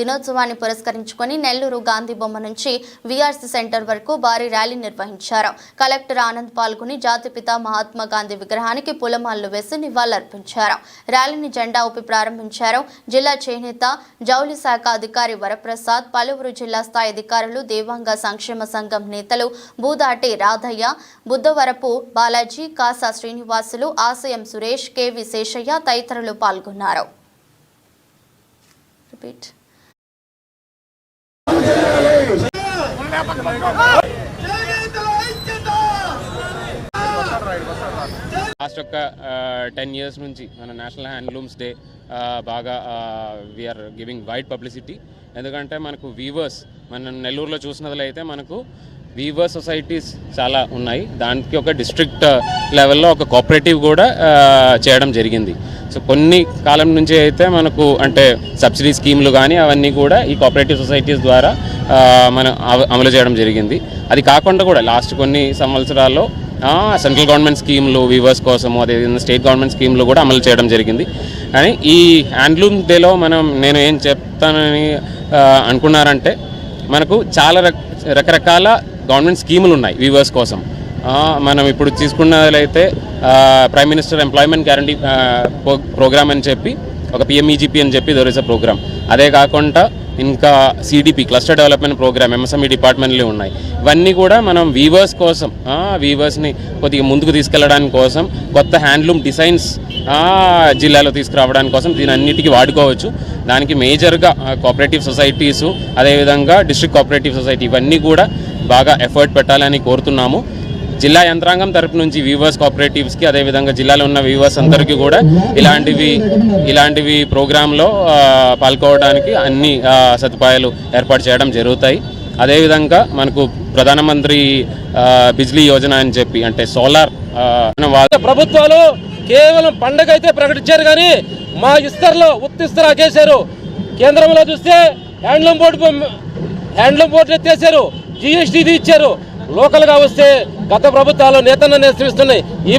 దినోత్సవాన్ని పురస్కరించుకొని నెల్లూరు గాంధీ బొమ్మ నుంచి వీఆర్సీ సెంటర్ వరకు భారీ ర్యాలీ నిర్వహించారు. కలెక్టర్ ఆనంద్ పాల్గొని జాతిపిత మహాత్మా గాంధీ విగ్రహానికి పూలమాలలు వేసి నివాళులర్పించారు. ర్యాలీని జెండా ఊపి ప్రారంభించారు. జిల్లా చేనేత జౌలి శాఖ అధికారి వరప్రసాద్ పలువురు జిల్లా స్థాయి అధికారులు దేవాంగ సంక్షేమ సంఘం నేతలు బూదాటి రాధయ్య బుద్ధవరపు బాలాజీ కాసా శ్రీనివాసులు ఆశయం సురేష్ కెవి శేషయ్య తదితరులు పాల్గొన్నారు. repeat లాస్ట్ ఒక టెన్ ఇయర్స్ నుంచి మన నేషనల్ హ్యాండ్లూమ్స్ డే బాగా we are giving wide publicity ఎందుకంటే మనకు వీవర్స్ మన నెల్లూరులో చూసినట్లయితే మనకు వీవర్ సొసైటీస్ చాలా ఉన్నాయి. దానికి ఒక డిస్ట్రిక్ట్ లెవెల్లో ఒక కోఆపరేటివ్ కూడా చేయడం జరిగింది. సో కొన్ని కాలం నుంచి అయితే మనకు అంటే సబ్సిడీ స్కీమ్లు కానీ అవన్నీ కూడా ఈ కోఆపరేటివ్ సొసైటీస్ ద్వారా మనం అమలు చేయడం జరిగింది. అది కాకుండా కూడా లాస్ట్ కొన్ని సంవత్సరాల్లో సెంట్రల్ గవర్నమెంట్ స్కీమ్లు వీవర్స్ కోసము అదేవిధంగా స్టేట్ గవర్నమెంట్ స్కీమ్లు కూడా అమలు చేయడం జరిగింది. కానీ ఈ హ్యాండ్లూమ్ డేలో మనం నేను ఏం చెప్తానని అనుకున్నారంటే మనకు చాలా రక రకరకాల గవర్నమెంట్ స్కీములు ఉన్నాయి వీవర్స్ కోసం. మనం ఇప్పుడు తీసుకున్నట్లయితే prime minister employment guarantee programme అని చెప్పి ఒక పిఎంఈజీపీ అని చెప్పి దొరిసే ప్రోగ్రామ్ అదే కాకుండా ఇంకా CDP cluster development programme MSME డిపార్ట్మెంట్లు ఉన్నాయి. ఇవన్నీ కూడా మనం వీవర్స్ కోసం వీవర్స్ని కొద్దిగా ముందుకు తీసుకెళ్ళడానికి కోసం కొత్త హ్యాండ్లూమ్ డిజైన్స్ జిల్లాలో తీసుకురావడానికి కోసం దీని అన్నిటికీ వాడుకోవచ్చు. దానికి మేజర్గా కోఆపరేటివ్ సొసైటీసు అదేవిధంగా డిస్ట్రిక్ట్ కోఆపరేటివ్ సొసైటీ ఇవన్నీ కూడా బాగా ఎఫర్ట్ పెట్టాలని కోరుతున్నాము. జిల్లా యంత్రాంగం తరపు నుంచి వీవర్స్ కోఆపరేటివ్స్కి అదేవిధంగా జిల్లాలో ఉన్న వీవర్స్ అందరికీ కూడా ఇలాంటివి ఇలాంటివి ప్రోగ్రాంలో పాల్గొవడానికి పాల్గొనడానికి అన్ని సదుపాయాలు ఏర్పాటు చేయడం జరుగుతాయి. అదేవిధంగా మనకు ప్రధానమంత్రి బిజ్లీ యోజన అని చెప్పి అంటే సోలార్ ప్రభుత్వాలు కేవలం పండగ అయితే ప్రకటించారు కానీ మా ఇస్తర్లో ఉత్తిస్తరా చేశారు. కేంద్రంలో చూస్తే హ్యాండ్లూమ్ బోర్డు హ్యాండ్లూమ్ బోర్డు ఎత్తేసారు జిఎస్టీది ఇచ్చారు. లోకల్గా వస్తే గత ప్రభుత్వాలు నేతన్న నేతృస్తున్నాయి ఈ